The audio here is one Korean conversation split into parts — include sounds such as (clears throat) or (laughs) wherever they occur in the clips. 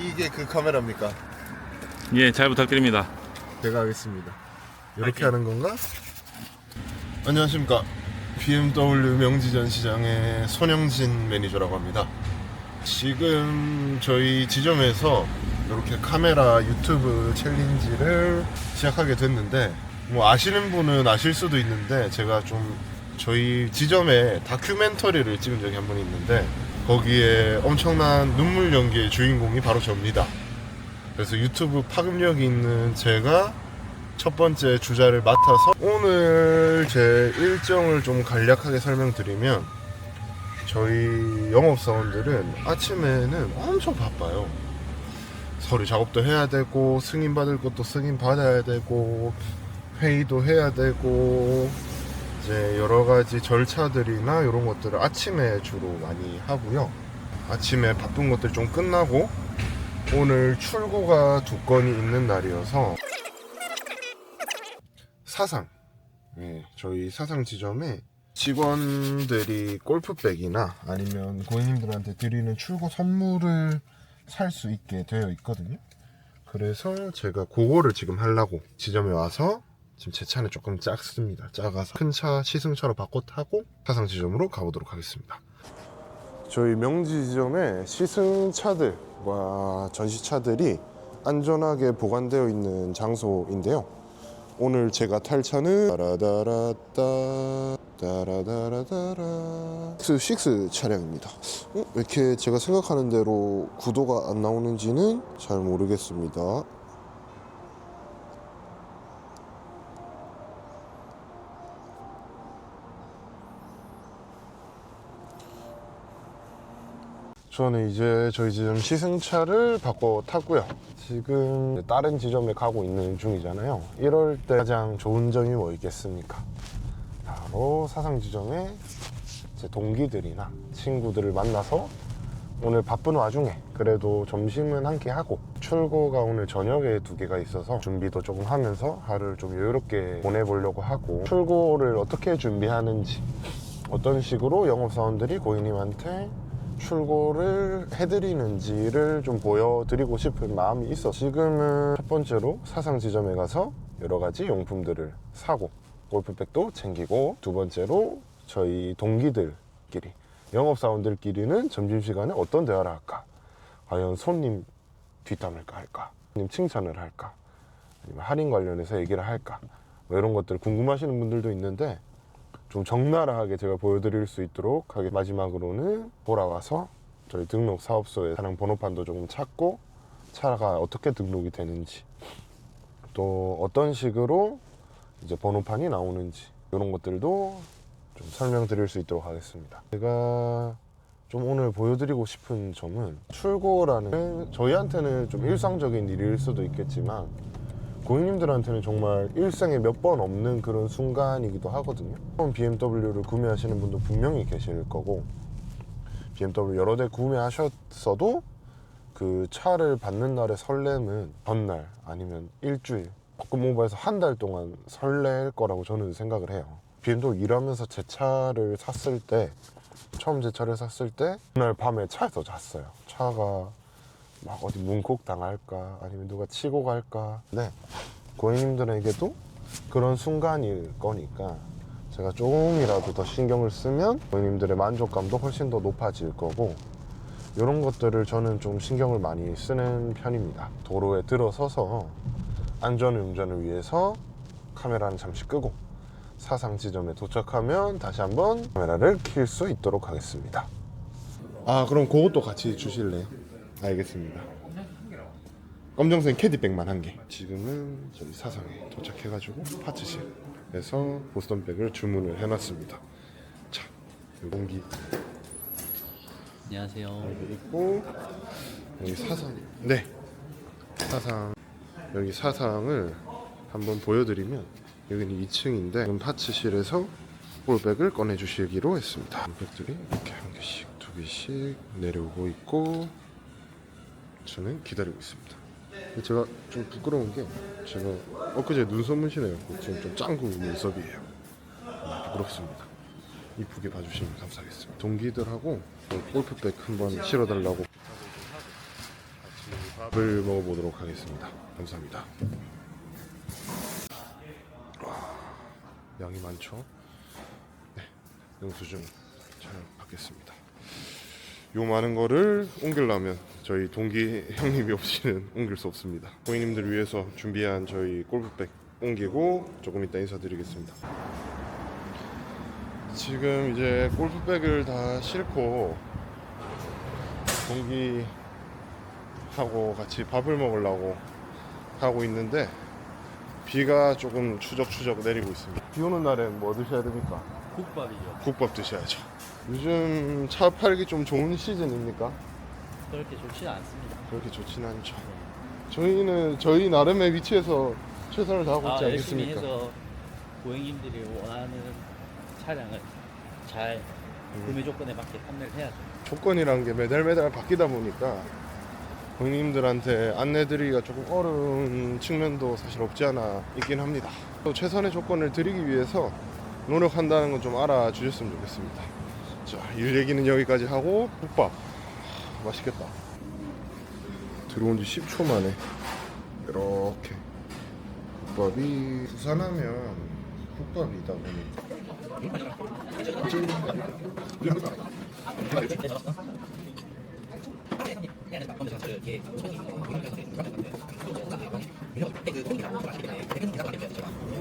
이게 그 카메라입니까? 예, 잘 부탁드립니다. 제가 하겠습니다. 이렇게 하는 건가? 안녕하십니까. BMW 명지전 시장의 손영진 매니저라고 합니다. 지금 저희 지점에서 이렇게 카메라 유튜브 챌린지를 시작하게 됐는데 뭐 아시는 분은 아실 수도 있는데 제가 좀 저희 지점에 다큐멘터리를 찍은 적이 한 번 있는데 거기에 엄청난 눈물 연기의 주인공이 바로 저입니다. 그래서 유튜브 파급력이 있는 제가 첫 번째 주자를 맡아서 오늘 제 일정을 좀 간략하게 설명드리면 저희 영업사원들은 아침에는 엄청 바빠요. 서류 작업도 해야 되고 승인 받을 것도 승인 받아야 되고 회의도 해야 되고 이제 여러 가지 절차들이나 이런 것들을 아침에 주로 많이 하고요. 아침에 바쁜 것들 좀 끝나고 오늘 출고가 두 건이 있는 날이어서 사상 예, 저희 사상 지점에 직원들이 골프백이나 아니면 고객님들한테 드리는 출고 선물을 살 수 있게 되어 있거든요. 그래서 제가 그거를 지금 하려고 지점에 와서 지금 제 차는 조금 작습니다. 작아서 큰 차 시승차로 바꿔 타고 사상 지점으로 가보도록 하겠습니다. 저희 명지 지점에 시승차들과 전시차들이 안전하게 보관되어 있는 장소인데요. 오늘 제가 탈 차는 따라다라따 따라다라다라 X6 차량입니다. 어? 왜 이렇게 제가 생각하는 대로 구도가 안 나오는지는 잘 모르겠습니다. 저는 이제 저희 지점 시승차를 바꿔 탔고요. 지금 다른 지점에 가고 있는 중이잖아요. 이럴 때 가장 좋은 점이 뭐 있겠습니까? 바로 사상 지점에 제 동기들이나 친구들을 만나서 오늘 바쁜 와중에 그래도 점심은 한끼 하고 출고가 오늘 저녁에 두 개가 있어서 준비도 조금 하면서 하루를 좀 여유롭게 보내보려고 하고 출고를 어떻게 준비하는지 어떤 식으로 영업사원들이 고객님한테 출고를 해드리는지를 좀 보여드리고 싶은 마음이 있어 지금은 첫 번째로 사상 지점에 가서 여러 가지 용품들을 사고 골프백도 챙기고 두 번째로 저희 동기들끼리 영업사원들끼리는 점심시간에 어떤 대화를 할까? 과연 손님 뒷담을까 할까? 손님 칭찬을 할까? 아니면 할인 관련해서 얘기를 할까? 뭐 이런 것들 궁금하시는 분들도 있는데 좀 적나라하게 제가 보여드릴 수 있도록 하게 마지막으로는 돌아와서 저희 등록 사업소에 차량 번호판도 조금 찾고 차가 어떻게 등록이 되는지 또 어떤 식으로 이제 번호판이 나오는지 이런 것들도 좀 설명드릴 수 있도록 하겠습니다. 제가 좀 오늘 보여드리고 싶은 점은 출고라는 저희한테는 좀 일상적인 일일 수도 있겠지만 고객님들한테는 정말 일생에 몇 번 없는 그런 순간이기도 하거든요. BMW를 구매하시는 분도 분명히 계실 거고 BMW 여러 대 구매하셨어도 그 차를 받는 날의 설렘은 전날 아니면 일주일 오버해서 한 달 동안 설렐 거라고 저는 생각을 해요. BMW 일하면서 제 차를 샀을 때 처음 제 차를 샀을 때 그날 밤에 차에서 잤어요. 차가 막 어디 문콕 당할까? 아니면 누가 치고 갈까? 네. 고객님들에게도 그런 순간일 거니까 제가 조금이라도 더 신경을 쓰면 고객님들의 만족감도 훨씬 더 높아질 거고 이런 것들을 저는 좀 신경을 많이 쓰는 편입니다. 도로에 들어서서 안전 운전을 위해서 카메라는 잠시 끄고 사상 지점에 도착하면 다시 한번 카메라를 킬 수 있도록 하겠습니다. 아 그럼 그것도 같이 주실래요? 알겠습니다. 검정색 캐디백만 한 개. 지금은 저희 사상에 도착해가지고 파츠실에서 보스턴백을 주문을 해놨습니다. 자, 공기 안녕하세요. 여기 있고 여기 사상. 네, 사상. 여기 사상을 한번 보여드리면 여기는 2층인데 지금 파츠실에서 볼백을 꺼내주시기로 했습니다. 볼백들이 이렇게 한 개씩, 두 개씩 내려오고 있고 저는 기다리고 있습니다. 제가 좀 부끄러운 게 제가 엊그제 눈썹 문신 해갖고 지금 좀 짱구 눈썹이에요. 아, 부끄럽습니다. 이쁘게 봐주시면 감사하겠습니다. 동기들하고 그 골프백 한번 실어달라고 밥을 먹어보도록 하겠습니다. 감사합니다. 와, 양이 많죠? 네, 영수 증 잘 받겠습니다. 요 많은 거를 옮기려면 저희 동기 형님이 없이는 (laughs) 옮길 수 없습니다. 고객님들 위해서 준비한 저희 골프백 옮기고 조금 이따 인사드리겠습니다. 지금 이제 골프백을 다 싣고 동기하고 같이 밥을 먹으려고 하고 있는데 비가 조금 추적추적 내리고 있습니다. 비 오는 날엔 뭐 드셔야 됩니까? 국밥이죠. 국밥 드셔야죠. 요즘 차 팔기 좀 좋은 시즌입니까? 그렇게 좋지는 않습니다. 그렇게 좋진 않죠. 저희는 저희 나름의 위치에서 최선을 다하고 아, 있지 열심히 않겠습니까? 해서 고객님들이 원하는 차량을 잘 구매 조건에 맞게 판매를 해야죠. 조건이란 게 매달 매달 바뀌다 보니까 고객님들한테 안내드리기가 조금 어려운 측면도 사실 없지 않아 있긴 합니다. 또 최선의 조건을 드리기 위해서 노력한다는 건 좀 알아주셨으면 좋겠습니다. 자, 일 얘기는 여기까지 하고 국밥 하, 맛있겠다. 들어온 지 10초 만에 이렇게 국밥이 부산하면 국밥이다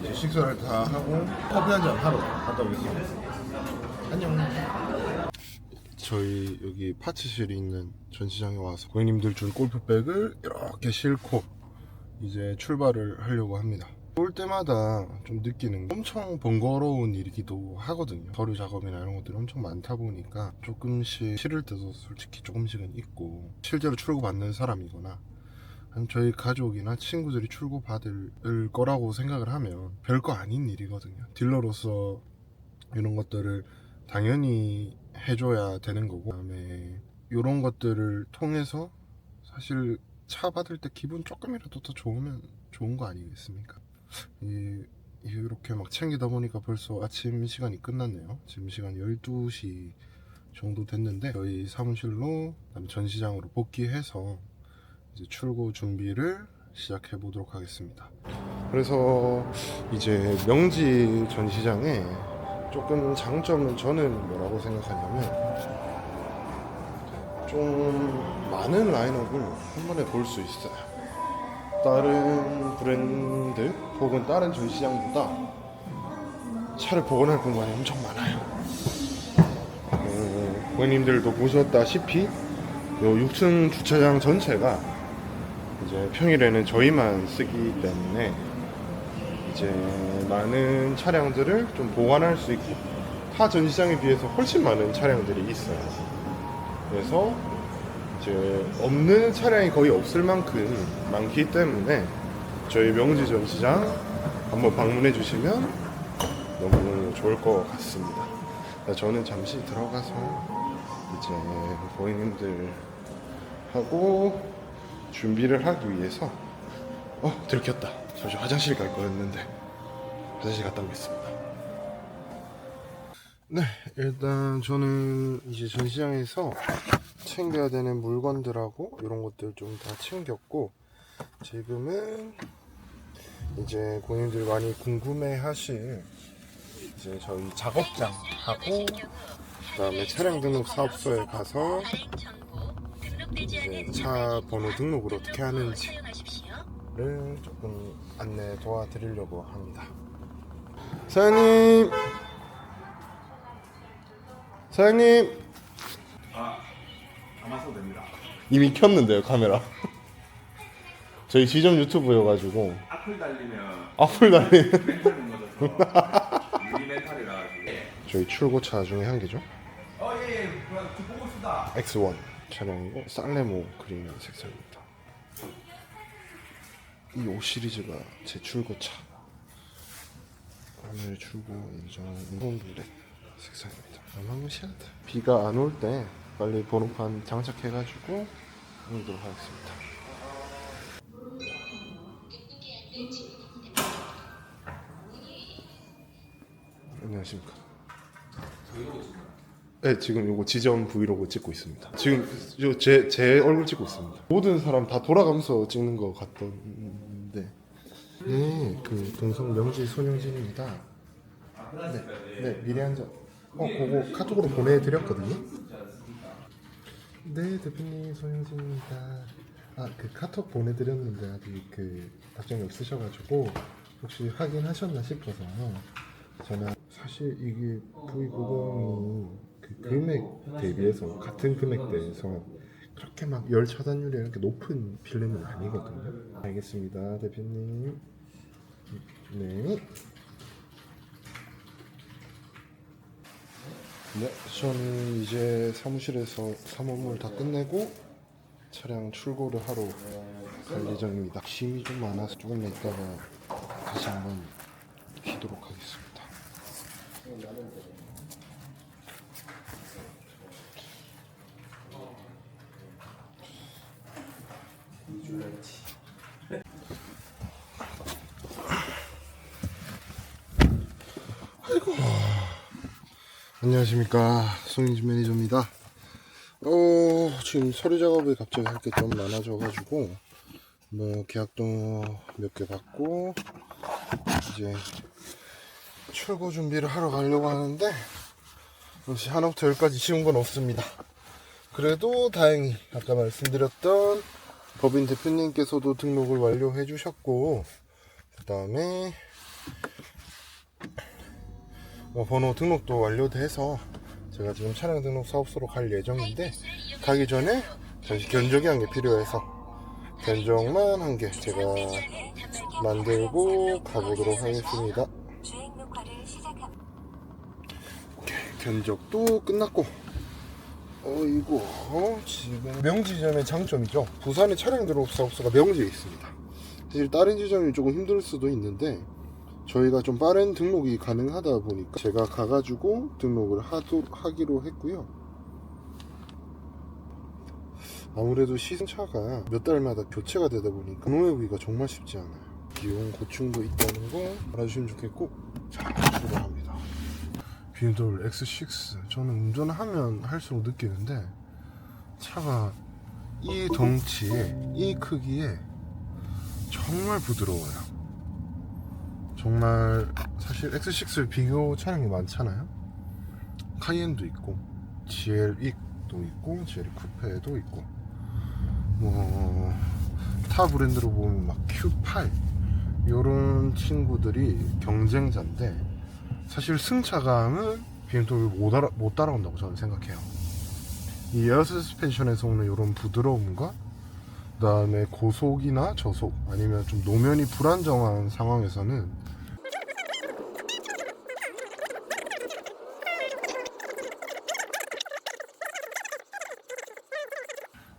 이제 식사를 다 하고 커피 한 잔 하러 갔다 오겠습니다. 안녕. 저희 여기 파츠실이 있는 전시장에 와서 고객님들 준 골프백을 이렇게 싣고 이제 출발을 하려고 합니다. 올 때마다 좀 느끼는 게 엄청 번거로운 일이기도 하거든요. 서류 작업이나 이런 것들이 엄청 많다 보니까 조금씩 싫을 때도 솔직히 조금씩은 있고 실제로 출고 받는 사람이거나 저희 가족이나 친구들이 출고 받을 거라고 생각을 하면 별거 아닌 일이거든요. 딜러로서 이런 것들을 당연히 해줘야 되는 거고 그다음에 이런 것들을 통해서 사실 차 받을 때 기분 조금이라도 더 좋으면 좋은 거 아니겠습니까? 이, 이렇게 막 챙기다 보니까 벌써 아침 시간이 끝났네요. 지금 시간 12시 정도 됐는데 저희 사무실로 전시장으로 복귀해서 이제 출고 준비를 시작해 보도록 하겠습니다. 그래서 이제 명지 전시장에 조금 장점은 저는 뭐라고 생각하냐면 좀 많은 라인업을 한 번에 볼 수 있어요. 다른 브랜드 혹은 다른 전시장보다 차를 복원할 공간이 엄청 많아요. 어, 고객님들도 보셨다시피 요 6층 주차장 전체가 이제 평일에는 저희만 쓰기 때문에 이제 많은 차량들을 좀 보관할 수 있고 타 전시장에 비해서 훨씬 많은 차량들이 있어요. 그래서 이제 없는 차량이 거의 없을 만큼 많기 때문에 저희 명지 전시장 한번 방문해 주시면 너무 좋을 것 같습니다. 저는 잠시 들어가서 이제 고객님들 하고 준비를 하기 위해서 어 들켰다. 잠시 화장실 갈 거였는데 화장실 갔다 오겠습니다. 네, 일단 저는 이제 전시장에서 챙겨야 되는 물건들하고 이런 것들 좀 다 챙겼고 지금은 이제 고객님들 많이 궁금해하실 이제 저희 작업장하고 그다음에 차량 등록 사업소에 가서 이제 차 번호 등록을 어떻게 하는지 를 조금 안내 도와드리려고 합니다. 사장님, 사장님. 아마 써도 됩니다. 이미 켰는데요 카메라 저희 지점 유튜브여가지고 악플 달리면 악플 달린 멘탈 무너져서 유리 멘탈이라 가지고. 저희 출고차 중에 한 개죠 어, 예, 예. 그 보고 쓰다. X1 차량이고 살레모 그린 색상입니다 이5 시리즈가 제 출고차. 오늘 출고 예정 인공블랙 색상입니다. 아마무시하다 비가 안 올 때 빨리 번호판 장착해가지고 오도록 하겠습니다. 안녕하십니까. 네, 지금 요거 지점 브이로그 찍고 있습니다. 지금 제 제 얼굴 찍고 있습니다. 모든 사람 다 돌아가면서 찍는 것 같던 데. 네, 그 동성 명지 손영진입니다. 네, 네 점. 어, 그거 카톡으로 보내드렸거든요. 네, 대표님 손영진입니다. 아, 그 카톡 보내드렸는데 아직 그 답장이 없으셔가지고 혹시 확인하셨나 싶어서 저는 사실 이게 V90이 그 금액 대비해서 같은 금액대에서 그렇게 막 열 차단율이 이렇게 높은 필름은 아니거든요. 알겠습니다, 대표님. 네. 네, 저는 이제 사무실에서 사무물 다 끝내고 차량 출고를 하러 갈 예정입니다. 짐이 좀 많아서 조금 있다가 다시 한번 키도록 하겠습니다. 안녕하십니까 송인진 매니저입니다. 어 지금 서류 작업이 갑자기 할 게 좀 많아져 가지고 뭐 계약도 몇 개 받고 이제 출고 준비를 하러 가려고 하는데 역시 하나부터 열까지 쉬운 건 없습니다. 그래도 다행히 아까 말씀드렸던 법인 대표님께서도 등록을 완료해 주셨고 그 다음에 뭐 번호 등록도 완료돼서 제가 지금 차량 등록 사업소로 갈 예정인데 가기 전에 잠시 견적이 한개 필요해서 견적만 한 개 제가 만들고 가보도록 하겠습니다. 견적도 끝났고. 어이구 어, 지금 명지점의 장점이죠. 부산의 차량 등록 사업소가 명지에 있습니다. 사실 다른 지점이 조금 힘들 수도 있는데 저희가 좀 빠른 등록이 가능하다 보니까 제가 가가지고 등록을 하도, 하기로 했고요. 아무래도 시승차가 몇 달마다 교체가 되다 보니까 노회부기가 정말 쉽지 않아요. 비용 고충도 있다는 거 알아주시면 좋겠고 자 출발합니다. 비엔돌 X6 저는 운전하면 할수록 느끼는데 차가 이 덩치에 이 크기에 정말 부드러워요 정말 사실 X6 비교 차량이 많잖아요 카이엔도 있고 GLE도 있고 GL 쿠페도 있고 뭐 타 브랜드로 보면 막 Q8 이런 친구들이 경쟁자인데 사실 승차감은 BMW를 못, 알아, 못 따라온다고 저는 생각해요. 이 에어 서스펜션에서 오는 이런 부드러움과 그 다음에 고속이나 저속 아니면 좀 노면이 불안정한 상황에서는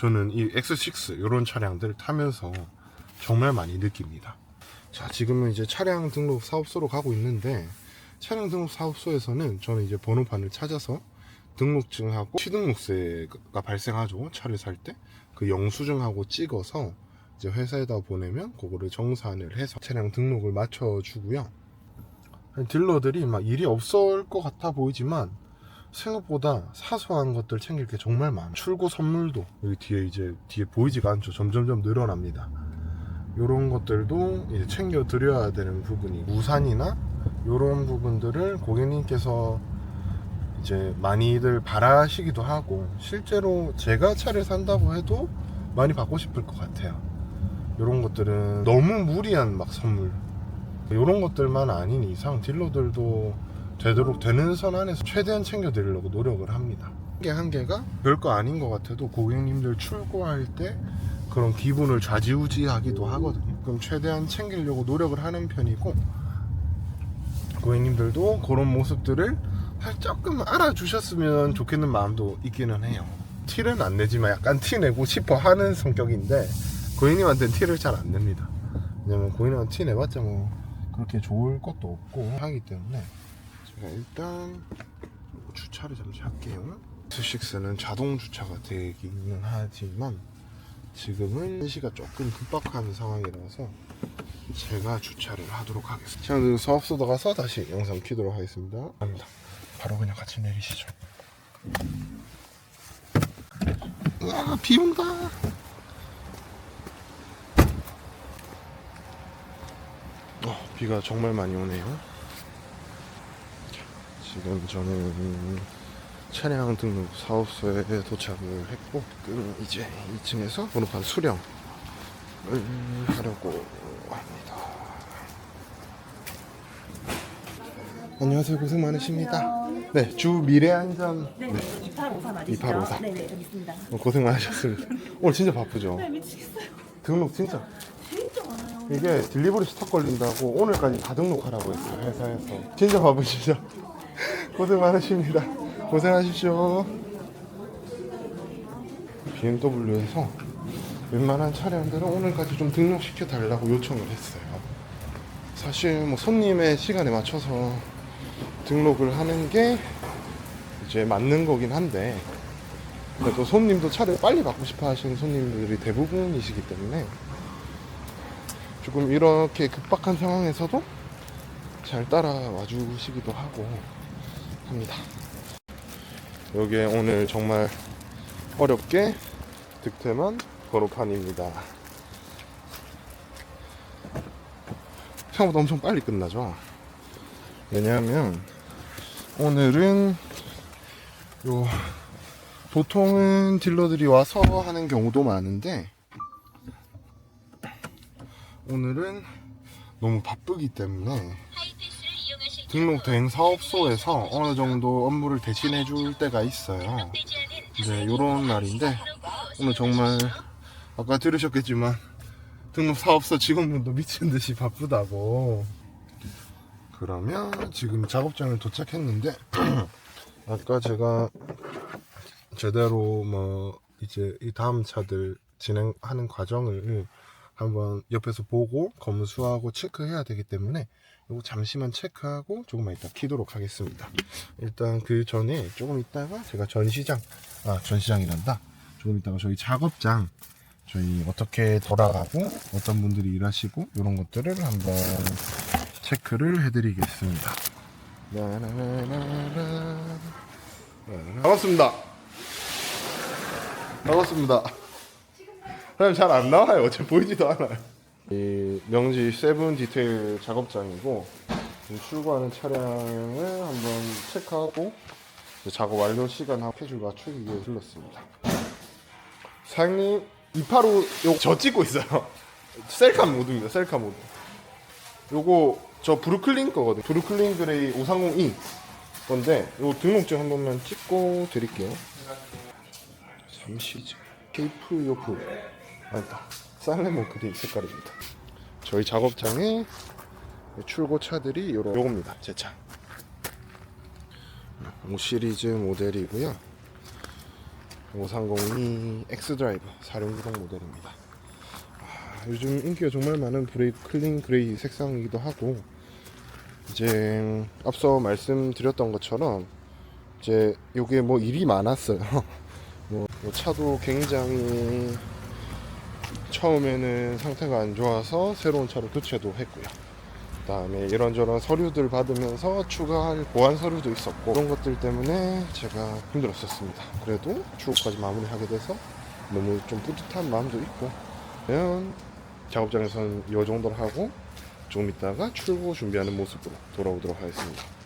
저는 이 X6 이런 차량들 타면서 정말 많이 느낍니다. 자, 지금은 이제 차량 등록 사업소로 가고 있는데 차량 등록 사업소에서는 저는 이제 번호판을 찾아서 등록증하고 취등록세가 발생하죠. 차를 살 때 그 영수증하고 찍어서 이제 회사에다 보내면 그거를 정산을 해서 차량 등록을 맞춰 주고요. 딜러들이 막 일이 없을 것 같아 보이지만 생각보다 사소한 것들 챙길 게 정말 많아요. 출고 선물도 여기 뒤에 이제 뒤에 보이지가 않죠. 점점점 늘어납니다. 이런 것들도 이제 챙겨 드려야 되는 부분이 우산이나 이런 부분들을 고객님께서 이제 많이들 바라시기도 하고 실제로 제가 차를 산다고 해도 많이 받고 싶을 것 같아요. 이런 것들은 너무 무리한 막 선물 이런 것들만 아닌 이상 딜러들도 되도록 되는 선 안에서 최대한 챙겨 드리려고 노력을 합니다. 한 개 한 개가 별거 아닌 것 같아도 고객님들 출고할 때 그런 기분을 좌지우지하기도 하거든요. 그럼 최대한 챙기려고 노력을 하는 편이고 고객님들도 그런 모습들을 조금 알아주셨으면 좋겠는 마음도 있기는 해요. 티는 안 내지만 약간 티 내고 싶어 하는 성격인데 고객님한테는 티를 잘 안 냅니다. 왜냐면 고객님한테 티 내봤자 뭐 그렇게 좋을 것도 없고 하기 때문에 제가 일단 주차를 잠시 할게요. S6는 자동 주차가 되기는 하지만 지금은 시가 조금 급박한 상황이라서 제가 주차를 하도록 하겠습니다. 자, 사업소도 가서 다시 영상 키도록 하겠습니다. 갑니다. 바로 그냥 같이 내리시죠. 아, 비 온다. 어, 비가 정말 많이 오네요. 자, 지금 저는 차량 등록 사업소에 도착을 했고, 지금 이제 2층에서 번호판 수령을 하려고 합니다. 안녕하세요. 고생 많으십니다. 네, 주 미래 안전 네, 2854 맞으시죠? 2854. 네, 네, 여기 있습니다. 어, 고생 많으셨습니다. 오늘 진짜 바쁘죠? 네, 미치겠어요. 등록 진짜 진짜 많아요. 이게 딜리버리 스톡 걸린다고 오늘까지 다 등록하라고 했어요 회사에서 진짜 바쁘시죠? 고생 많으십니다. 고생하십시오. BMW에서 웬만한 차량들은 오늘까지 좀 등록시켜 달라고 요청을 했어요. 사실 뭐 손님의 시간에 맞춰서 등록을 하는 게 이제 맞는 거긴 한데 또 손님도 차를 빨리 받고 싶어 하시는 손님들이 대부분이시기 때문에 조금 이렇게 급박한 상황에서도 잘 따라와 주시기도 하고 합니다. 여기에 오늘 정말 어렵게 득템한 번호판입니다. 생각보다 엄청 빨리 끝나죠. 왜냐하면 오늘은 요 보통은 딜러들이 와서 하는 경우도 많은데 오늘은 너무 바쁘기 때문에 등록된 사업소에서 어느 정도 업무를 대신해 줄 때가 있어요. 이제 요런 날인데 오늘 정말 아까 들으셨겠지만 등록 사업소 직원분도 미친 듯이 바쁘다고. 그러면 지금 작업장을 도착했는데 (clears throat) 아까 제가 제대로 뭐 이제 이 다음 차들 진행하는 과정을 한번 옆에서 보고 검수하고 체크해야 되기 때문에 이거 잠시만 체크하고 조금만 이따 키도록 하겠습니다. 일단 그 전에 조금 있다가 제가 전시장 아 전시장이란다. 조금 있다가 저희 작업장 저희 어떻게 돌아가고 어떤 분들이 일하시고 이런 것들을 한번 체크를 해드리겠습니다. 반갑습니다. 반갑습니다. 사장님 잘안 나와요. 어차피 보이지도 않아요. 이 명지 세븐 디테일 작업장이고 지금 출고하는 차량을 한번 체크하고 이제 작업 완료 시간하고 스케줄 맞추기 위해 들렀습니다. 사장님 285 요거 저 찍고 있어요. (laughs) 셀카 모드입니다. 셀카 모드. 요거 저 브루클린 거거든요. 브루클린 그레이 5302 건데 요 등록증 한 번만 찍고 드릴게요. 잠시죠. 케이프 요프 아니다. 살레모 그린 색깔입니다. 저희 작업장에 출고 차들이 요런 요겁니다. 제 차. 5 시리즈 모델이고요. 5302 X 드라이브 4륜구동 모델입니다. 아, 요즘 인기가 정말 많은 브레이크 클린 그레이 색상이기도 하고 이제 앞서 말씀드렸던 것처럼 이제 요게 뭐 일이 많았어요. (laughs) 뭐, 뭐 차도 굉장히 처음에는 상태가 안 좋아서 새로운 차로 교체도 했고요. 그다음에 이런저런 서류들 받으면서 추가할 보완 서류도 있었고 그런 것들 때문에 제가 힘들었었습니다. 그래도 출고까지 마무리하게 돼서 너무 좀 뿌듯한 마음도 있고 그러면 작업장에서는 이 정도로 하고 조금 있다가 출고 준비하는 모습으로 돌아오도록 하겠습니다.